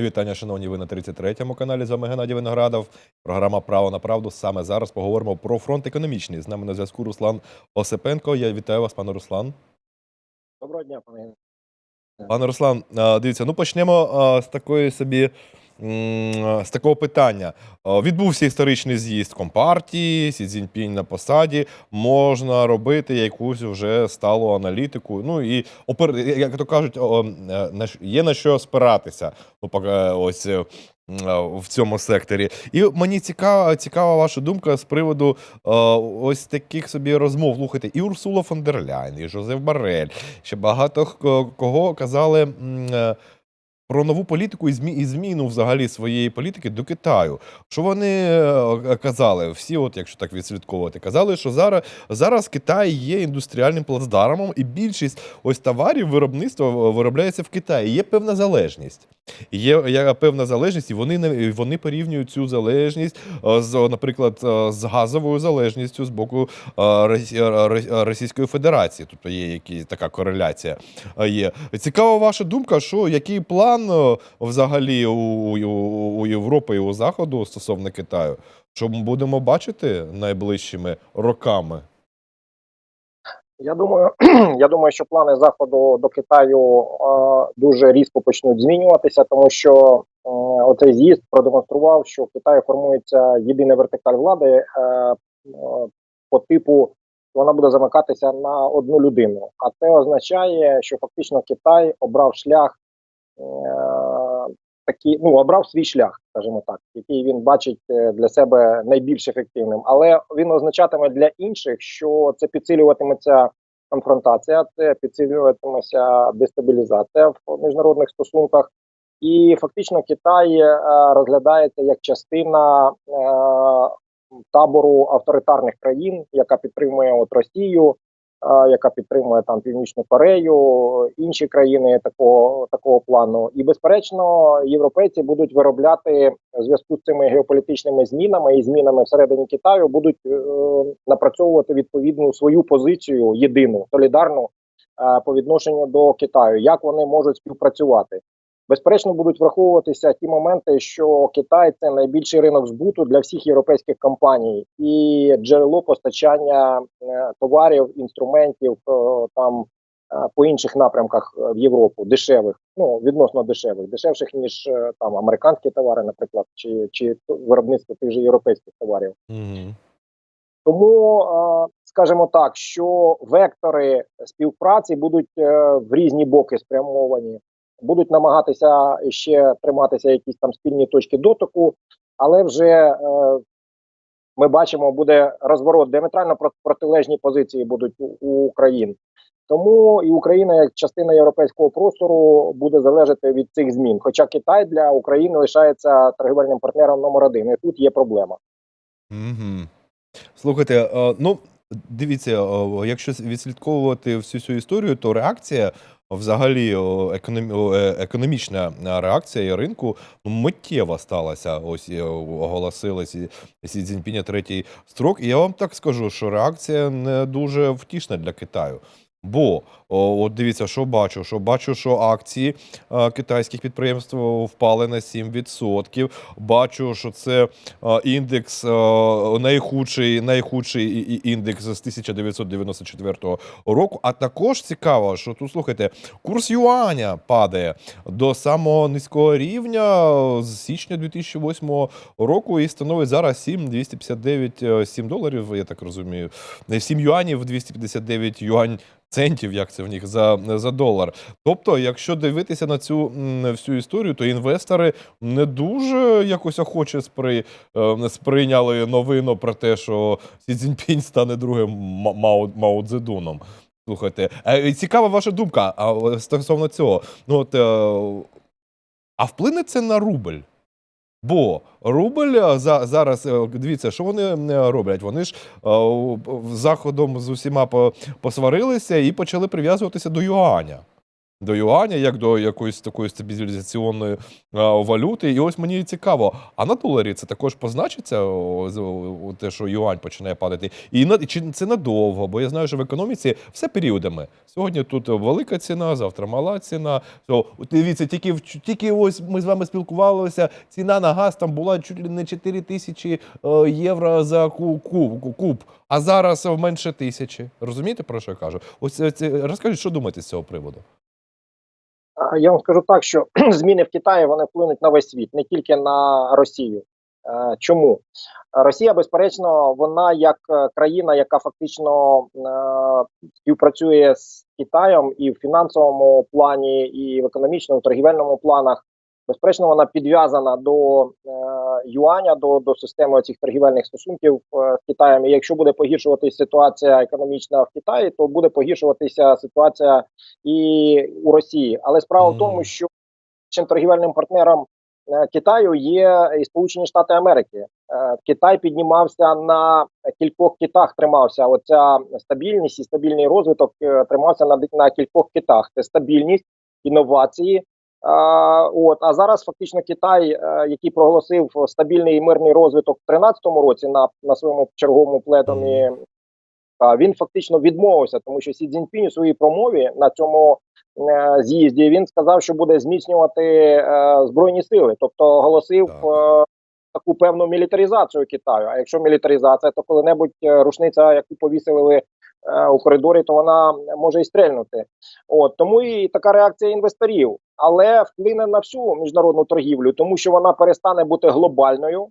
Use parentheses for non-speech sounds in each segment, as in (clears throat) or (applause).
Мої вітання, шановні, ви на 33-му каналі. З вами Геннадій Виноградов. Програма Право на правду. Саме зараз поговоримо про фронт економічний. З нами на зв'язку Руслан Осипенко. Я вітаю вас, пане Руслан. Доброго дня, пане. Пане Руслан, дивіться, ну почнемо з такої собі. З такого питання відбувся історичний з'їзд компартії, Сі Цзіньпінь на посаді. Можна робити якусь вже сталу аналітику. Ну і як то кажуть, е, є на що спиратися. Ну, ось е, в цьому секторі. І мені цікава, цікава ваша думка з приводу е, ось таких собі розмов. Слухайте, і Урсула фон дер Ляйн, і Жозеф Барель, ще багато кого казали. е, Про нову політику і змі і зміну взагалі своєї політики до Китаю. Що вони е, казали? Всі, от якщо так відслідковувати, казали, що зараз зараз Китай є індустріальним плацдармом, і більшість ось товарів виробництва виробляється в Китаї. Є певна залежність. Є, є певна залежність, і вони вони порівнюють цю залежність е, з, наприклад, е, з газовою залежністю з боку е, Росі- е, Ро- Російської Федерації. Тобто є якась така кореляція. е, Є цікава ваша думка, що який план е, взагалі у, у, у Європи і у Заходу стосовно Китаю? Що ми будемо бачити найближчими роками? Я думаю, (clears throat) я думаю, що плани заходу до Китаю е, дуже різко почнуть змінюватися, тому що е, оцей з'їзд продемонстрував, що в Китаї формується єдина вертикаль влади е, по типу. Вона буде замикатися на одну людину, а це означає, що фактично Китай обрав шлях е, такий, ну обрав свій шлях, скажімо так, який він бачить е, для себе найбільш ефективним. Але він означатиме для інших, що це підсилюватиметься конфронтація, це підсилюватиметься дестабілізація в міжнародних стосунках, і фактично Китай е, розглядається як частина табору авторитарних країн, яка підтримує от Росію. Яка підтримує там Північну Корею, інші країни такого такого плану, і безперечно, європейці будуть виробляти в зв'язку з цими геополітичними змінами і змінами всередині Китаю, будуть е, напрацьовувати відповідну свою позицію єдину солідарну е, по відношенню до Китаю. Як вони можуть співпрацювати? Безперечно, будуть враховуватися ті моменти, що Китай це найбільший ринок збуту для всіх європейських компаній і джерело постачання е, товарів, інструментів е, там е, по інших напрямках в Європу, дешевих, ну відносно дешевих, дешевших ніж там американські товари, наприклад, чи, чи виробництво тих же європейських товарів. Угу. Тому, скажімо так, що вектори співпраці будуть в різні боки спрямовані, будуть намагатися ще триматися якісь там спільні точки дотику, але вже е, ми бачимо, буде розворот диаметрально протилежні позиції будуть у, у країн. Тому і Україна, як частина європейського простору, буде залежати від цих змін. Хоча Китай для України лишається торгівельним партнером номер один. І тут є проблема. Угу. Слухайте, е, ну дивіться, е, якщо відслідковувати всю цю історію, то реакція, взагалі, е, економічна реакція ринку ну, миттєва сталася. Ось е, оголосили Сі Цзіньпіня третій строк. І я вам так скажу, що реакція не дуже втішна для Китаю. Бо о, от дивіться, що бачу, що бачу, що акції е, китайських підприємств впали на 7%. Бачу, що це е, індекс, е, найхудший, найхудший індекс з 1994 року. А також цікаво, що тут слухайте, курс юаня падає до самого низького рівня з січня 2008 року і становить зараз 7,259 е, 7 доларів, я так розумію. 7 юанів 259 юань. Центів, як це в них за, за долар. Тобто, якщо дивитися на цю всю історію, то інвестори не дуже якось охоче спри, е, сприйняли новину про те, що Сі Цзіньпінь стане другим Мао, Мао Цзедуном. Слухайте, е, цікава ваша думка стосовно цього. Ну, от, е, а вплине це на рубль? Бо рубль е, за, зараз, е, дивіться, що вони е, роблять? Вони ж заходом з усіма по- посварилися і почали прив'язуватися до юаня. До юаня, як до якоїсь такої стабілізаційної валюти. І ось мені цікаво, а на доларі це також позначиться о, о, те, що юань починає падати? І на чи це надовго? Бо я знаю, що в економіці все періодами. Сьогодні тут велика ціна, завтра мала ціна. То дивіться, тільки тільки ось ми з вами спілкувалися. Ціна на газ там була чуть ли не 4 тисячі е, євро за ку- куб, куб, а зараз менше тисячі. Розумієте, про що я кажу? Ось це розкажіть, що думаєте з цього приводу? Я вам скажу так, що (clears throat) зміни в Китаї вони вплинуть на весь світ, не тільки на Росію. Е, Чому Росія, безперечно, вона як е, країна, яка фактично е, співпрацює з Китаєм і в фінансовому плані, і в економічному, торгівельному планах. Безперечно, вона підв'язана до е, юаня, до, до системи цих торгівельних стосунків е, з Китаєм. І якщо буде погіршуватися ситуація економічна в Китаї, то буде погіршуватися ситуація і у Росії. Але справа в тому, що чим торгівельним партнером е, Китаю є і Сполучені Штати Америки. Е, Китай піднімався на кількох китах, тримався. Оця стабільність і стабільний розвиток е, тримався на, на кількох китах. Це стабільність, інновації. А, от а зараз фактично Китай, е, який проголосив стабільний і мирний розвиток в 2013 році на, на своєму черговому плетомі він фактично відмовився, тому що Сі Цзіньпінь у своїй промові на цьому е, з'їзді він сказав, що буде зміцнювати е, збройні сили, тобто оголосив е, таку певну мілітаризацію Китаю. А якщо мілітаризація, то коли-небудь рушниця, яку повісили ви е, у коридорі, то вона може і стрельнути. От тому і така реакція інвесторів, але вплине на всю міжнародну торгівлю, тому що вона перестане бути глобальною.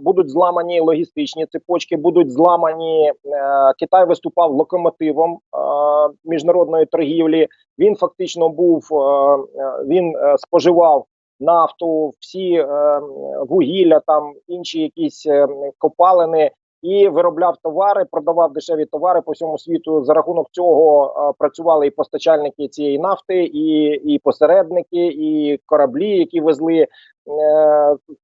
Будуть зламані логістичні цепочки, будуть зламані. е, Китай виступав локомотивом міжнародної торгівлі. Він фактично був е, е, він споживав нафту, всі вугілля, там інші якісь копалини. І виробляв товари, продавав дешеві товари по всьому світу. За рахунок цього е, працювали і постачальники цієї нафти, і, і посередники, і кораблі, які везли е,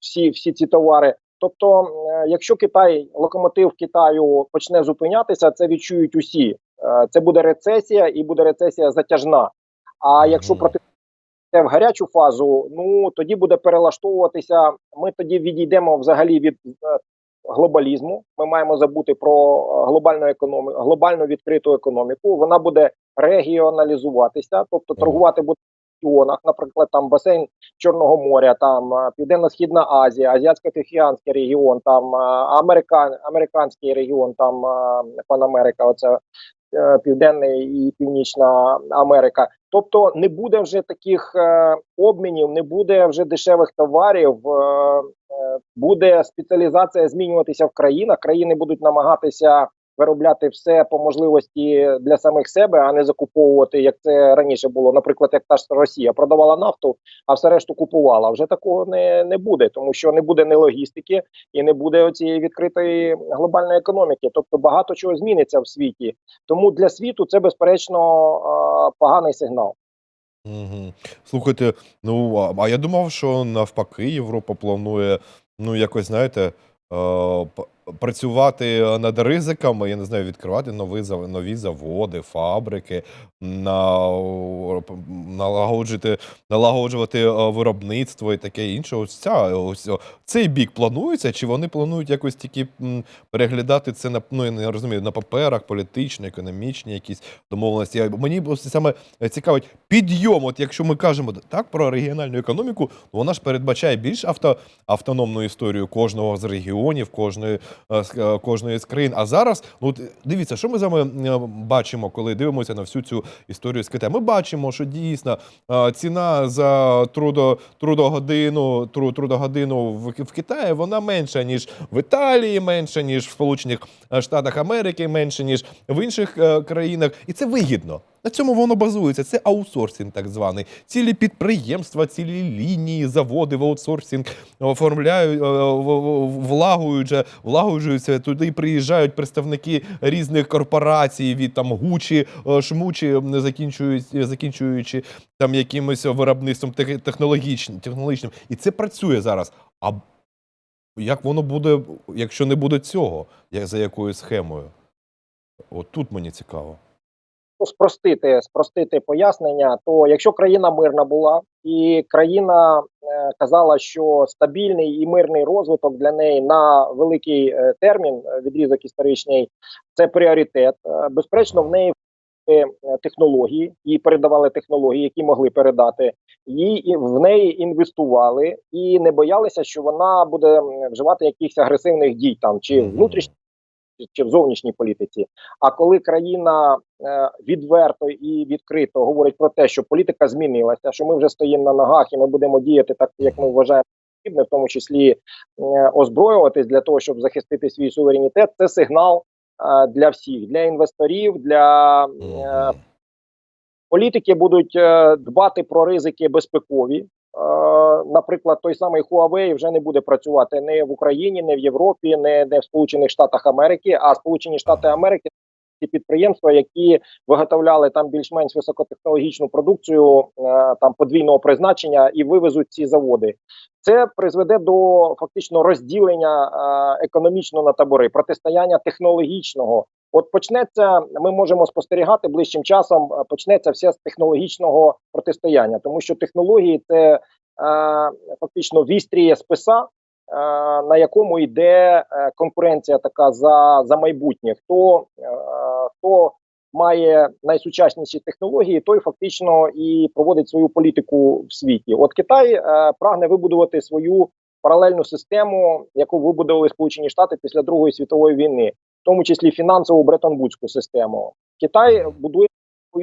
всі, всі ці товари. Тобто, е, якщо Китай, локомотив Китаю почне зупинятися, це відчують усі. Е, Це буде рецесія, і буде рецесія затяжна. А якщо проти в гарячу фазу, ну тоді буде перелаштовуватися. Ми тоді відійдемо взагалі від е, глобалізму. Ми маємо забути про е, глобальну економіку, глобальну відкриту економіку. Вона буде регіоналізуватися, тобто торгувати буде в регіонах, наприклад, там басейн Чорного моря, там е, Південно-Східна Азія, Азіатсько-Тихоокеанський регіон, там е, Американ, американський регіон, там е, Панамерика, оце Південний і Північна Америка. Тобто не буде вже таких е, обмінів, не буде вже дешевих товарів. Е, е, буде спеціалізація змінюватися в країнах. Країни будуть намагатися виробляти все по можливості для самих себе, а не закуповувати, як це раніше було. Наприклад, як та ж Росія продавала нафту, а все решту купувала. Вже такого не, не буде, тому що не буде ні логістики і не буде цієї відкритої глобальної економіки. Тобто багато чого зміниться в світі. Тому для світу це безперечно поганий сигнал. Угу. Слухайте, ну а- я думав, що навпаки, Європа планує, ну якось, знаєте, працювати над ризиками, я не знаю, відкривати нові, нові заводи, фабрики, на, налагоджувати, налагоджувати е, виробництво і таке інше. Ось ця ось цей бік планується, чи вони планують якось тільки переглядати це на ну я не розумію на паперах, політичні, економічні якісь домовленості. Мені саме цікавить підйом. От якщо ми кажемо так про регіональну економіку, вона ж передбачає більш авто, автономну історію кожного з регіонів, кожної, е, е, кожної з країн. А зараз, ну дивіться, що ми з вами е, бачимо, коли дивимося на всю цю історію з Китаєм. Ми бачимо, що дійсно е, ціна за трудо, трудогодину, тру, трудогодину в, в Китаї вона менша, ніж в Італії, менша, ніж в Сполучених е, Штатах Америки, менше, ніж в інших е, країнах. І це вигідно. На цьому воно базується. Це аутсорсинг, так званий. Цілі підприємства, цілі лінії, заводи в аутсорсинг оформляють, е, в- в- влагуються, влагоджуються. Туди приїжджають представники різних корпорацій від там Гучі, е, Шмучі, м, закінчують- закінчуючи там якимось виробництвом технологічним, технологічним. І це працює зараз. А як воно буде, якщо не буде цього? Як за якою схемою? От тут мені цікаво. Ну, спростити, спростити пояснення, то якщо країна мирна була і країна е, казала, що стабільний і мирний розвиток для неї на великий е, термін, е, відрізок історичний, це пріоритет. Е, безперечно, в неї е, технології, їй передавали технології, які могли передати. Їй і в неї інвестували і не боялися, що вона буде вживати якихось агресивних дій там чи Мгм. Чи в зовнішній політиці. А коли країна е, відверто і відкрито говорить про те, що політика змінилася, що ми вже стоїмо на ногах і ми будемо діяти так, як ми вважаємо потрібне, в тому числі е, озброюватись для того, щоб захистити свій суверенітет, це сигнал е, для всіх, для інвесторів, для політики будуть дбати про ризики безпекові. Наприклад, той самий Huawei вже не буде працювати не в Україні, не в Європі, не, не в Сполучених Штатах Америки, а Сполучені Штати Америки ті підприємства, які виготовляли там більш-менш високотехнологічну продукцію е, там подвійного призначення і вивезуть ці заводи. Це призведе до фактично розділення е, економічно на табори, протистояння технологічного. От почнеться, ми можемо спостерігати ближчим часом. е, Почнеться все з технологічного протистояння, тому що технології це е, фактично вістріє списа, е, на якому йде е, конкуренція така за, за майбутнє. Хто, е, хто має найсучасніші технології, той фактично і проводить свою політику в світі. От Китай е, прагне вибудувати свою паралельну систему, яку вибудували Сполучені Штати після Другої світової війни в тому числі фінансову Бреттон-Вудську систему. Китай будує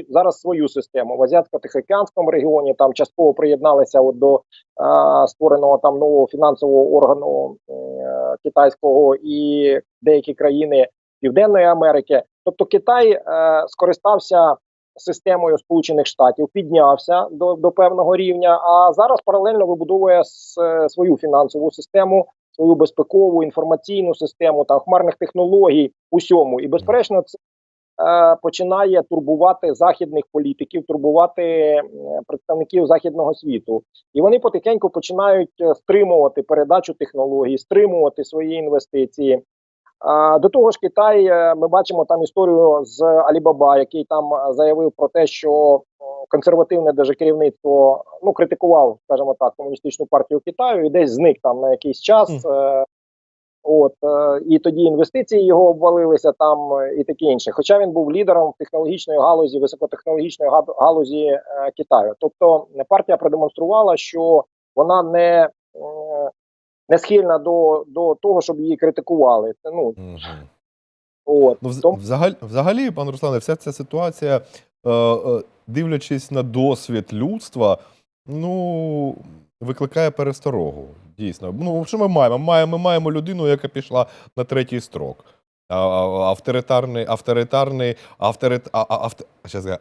зараз свою систему в Азіатсько-Тихоокеанському регіоні. Там частково приєдналися от до е, створеного там нового фінансового органу е, китайського і деякі країни Південної Америки. Тобто Китай е, скористався системою Сполучених Штатів, піднявся до, до певного рівня, а зараз паралельно вибудовує с- е, свою фінансову систему свою безпекову інформаційну систему там хмарних технологій усьому. І безперечно, це е, починає турбувати західних політиків, турбувати е, представників західного світу, і вони потихеньку починають е, стримувати передачу технологій, стримувати свої інвестиції. До того ж, Китай, е, ми бачимо там історію з Алібаба, який там заявив про те, що консервативне даже керівництво ну критикував, скажімо так, комуністичну партію Китаю і десь зник там на якийсь час. Е, От е, і тоді інвестиції його обвалилися там е, і таке інше. Хоча він був лідером технологічної галузі, високотехнологічної галузі е, Китаю. Тобто партія продемонструвала, що вона не, е, не схильна до, до того, щоб її критикували. Це, Ну Мгм. от Ну, взагалі, взагалі, пан Руслане, вся ця ситуація, дивлячись на досвід людства, ну, викликає пересторогу. Дійсно. Ну, що ми маємо? Ми маємо, маємо людину, яка пішла на третій строк. Авторитарний, авторитарний, авторит, а, авто,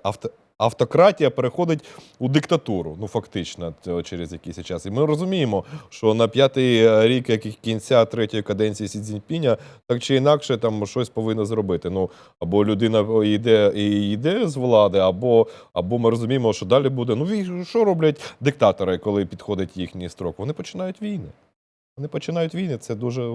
авто, автократія переходить у диктатуру, ну фактично, через якийсь час. І ми розуміємо, що на п'ятий е, рік як кінця третьої каденції Сі Цзіньпіня так чи інакше там щось повинно зробити. Ну або людина йде і йде з влади, або, або ми розуміємо, що далі буде. Ну що роблять диктатори, коли підходить їхній строк? Вони починають війни. Вони починають війни. Це дуже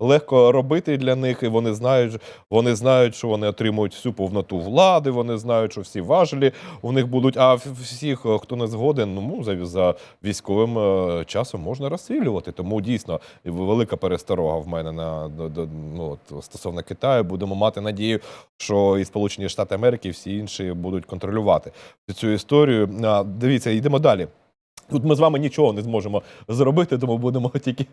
легко робити для них, і вони знають, вони знають, що вони отримують всю повноту влади. Вони знають, що всі важелі у них будуть. А всіх, е, хто не згоден, ну за, за військовим е, часом можна розстрілювати. Тому дійсно велика пересторога в мене на ну, стосовно Китаю. Будемо мати надію, що і Сполучені Штати Америки, і всі інші будуть контролювати цю історію. Дивіться, йдемо далі. Тут ми з вами нічого не зможемо зробити, тому будемо (laughs) тільки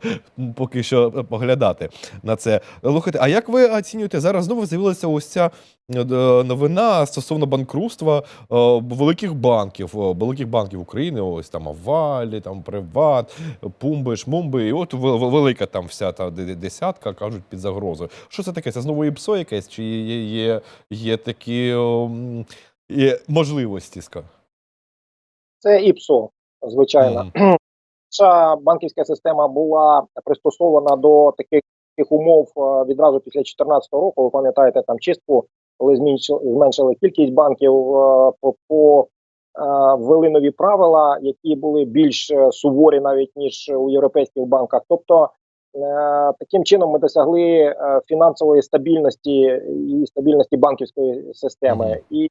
поки що поглядати на це. Слухайте, а як ви оцінюєте зараз? Знову з'явилася ось ця е, новина стосовно банкрутства е, великих банків, е, великих банків України, ось там Авалі, там Приват, Пумби, Шмумби. І от вел- вел- велика там вся та десятка кажуть під загрозою. Що це таке? Це знову ІПСО якесь? Чи є, є, є такі є можливості? це ІПСО, звичайно. (clears throat) Наша банківська система була пристосована до таких таких умов е, відразу після 2014 року. Ви пам'ятаєте там чистку, коли зменшили, зменшили кількість банків е, по, по е, ввели нові правила, які були більш суворі навіть ніж у європейських банках. Тобто таким чином ми досягли фінансової стабільності і стабільності банківської системи. І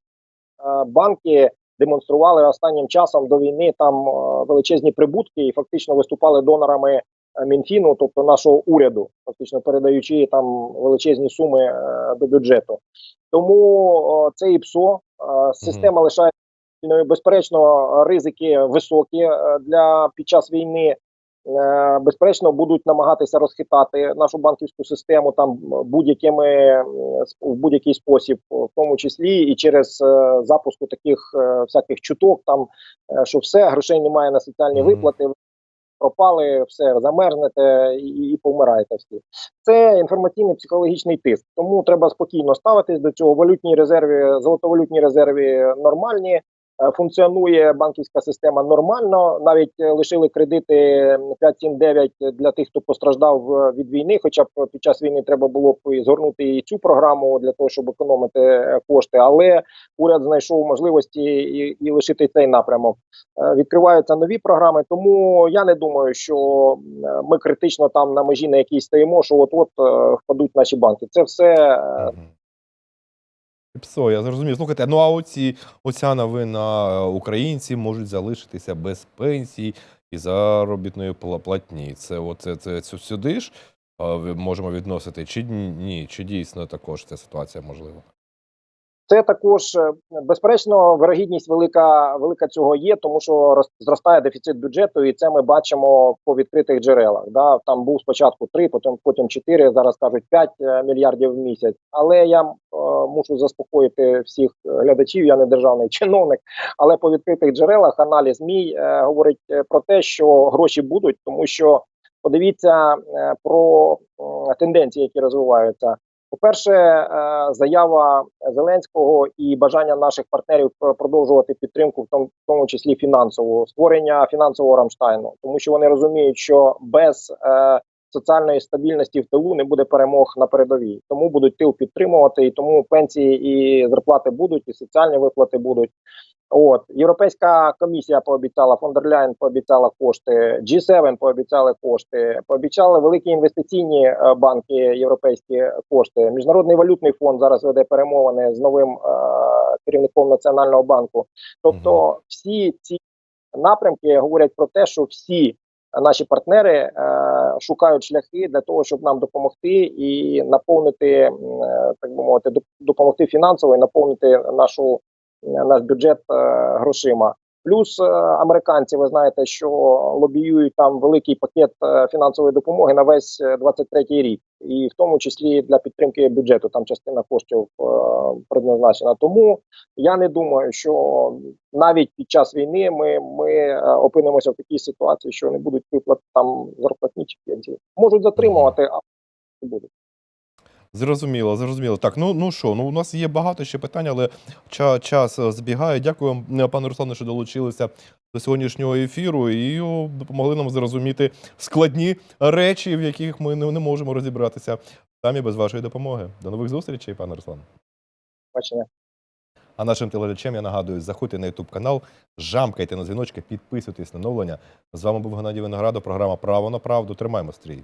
банки демонстрували останнім часом до війни там е, величезні прибутки і фактично виступали донорами е, Мінфіну, тобто нашого уряду, фактично передаючи там величезні суми е, до бюджету. Тому це і ПСО. Система лишає безперечно, ризики високі для під час війни. Е, Безперечно, будуть намагатися розхитати нашу банківську систему там будь-якими м, в будь-який спосіб, в тому числі і через е, запуску таких е, всяких чуток, там е, що все грошей немає на соціальні виплати. Пропали, все замерзнете і, і помираєте всі. Це інформаційний психологічний тиск. Тому треба спокійно ставитись до цього. Валютні резерви, золотовалютні резерви нормальні. Е, Функціонує банківська система нормально. Навіть е, лишили кредити 5-7-9 для тих, хто постраждав е, від війни. Хоча б під час війни треба було б згорнути і цю програму для того, щоб економити кошти. Але уряд знайшов можливості і, і лишити цей напрямок. Відкриваються нові програми. Тому я не думаю, що ми критично там на межі на якій стоїмо, що от от впадуть наші банки. Це все. ПСО, я зрозумів. Слухайте, ну а оці оця новина е, українці можуть залишитися без пенсій і заробітної пла- платні. Це оце це, це сюди ж е, можемо відносити, чи ні? Чи дійсно також ця ситуація можлива? Це також е, безперечно вирогідність велика велика цього є, тому що роз- зростає дефіцит бюджету, і це ми бачимо по відкритих джерелах. Да там був спочатку 3, потім потім 4, зараз кажуть 5 е, мільярдів в місяць. Але я е, мушу заспокоїти всіх глядачів. Я не державний (laughs) чиновник, але по відкритих джерелах аналіз мій е, говорить е, про те, що гроші будуть, тому що подивіться е, про е, тенденції, які розвиваються. По-перше, е, заява Зеленського і бажання наших партнерів продовжувати підтримку, в тому, в тому числі фінансову, створення фінансового Рамштайну, тому що вони розуміють, що без е, соціальної стабільності в тилу не буде перемог на передовій. Тому будуть тил підтримувати, і тому пенсії і зарплати будуть, і соціальні виплати будуть. От європейська комісія пообіцяла, фон дер Ляйн пообіцяла кошти, G7 пообіцяли кошти, пообіцяли великі інвестиційні е, банки, європейські кошти. Міжнародний валютний фонд зараз веде перемовини з новим е, керівником національного банку. Тобто, всі ці напрямки говорять про те, що всі наші партнери е, шукають шляхи для того, щоб нам допомогти і наповнити, е, так би мовити, доп- допомогти фінансово і наповнити нашу наш бюджет е, грошима. Плюс е, американці, ви знаєте, що лобіюють там великий пакет е, фінансової допомоги на весь е, 23-й рік, і в тому числі для підтримки бюджету. Там частина коштів е, предназначена. Тому я не думаю, що навіть під час війни ми, ми е, опинимося в такій ситуації, що не будуть виплати там зарплатні чи пенсії. Можуть затримувати, а не будуть. Зрозуміло, зрозуміло. Так, ну ну що, ну у нас є багато ще питань, але ча, час е, збігає. Дякую вам, е, пане Руслане, що долучилися до сьогоднішнього ефіру і допомогли нам зрозуміти складні речі, в яких ми не, не можемо розібратися самі без вашої допомоги. До нових зустрічей, пане Руслан. Бачення. А нашим телеглядачам я нагадую, заходьте на YouTube канал, жамкайте на дзвіночки, підписуйтесь на оновлення. З вами був Геннадій Виноградов, програма Право на правду. Тримаємо стрій.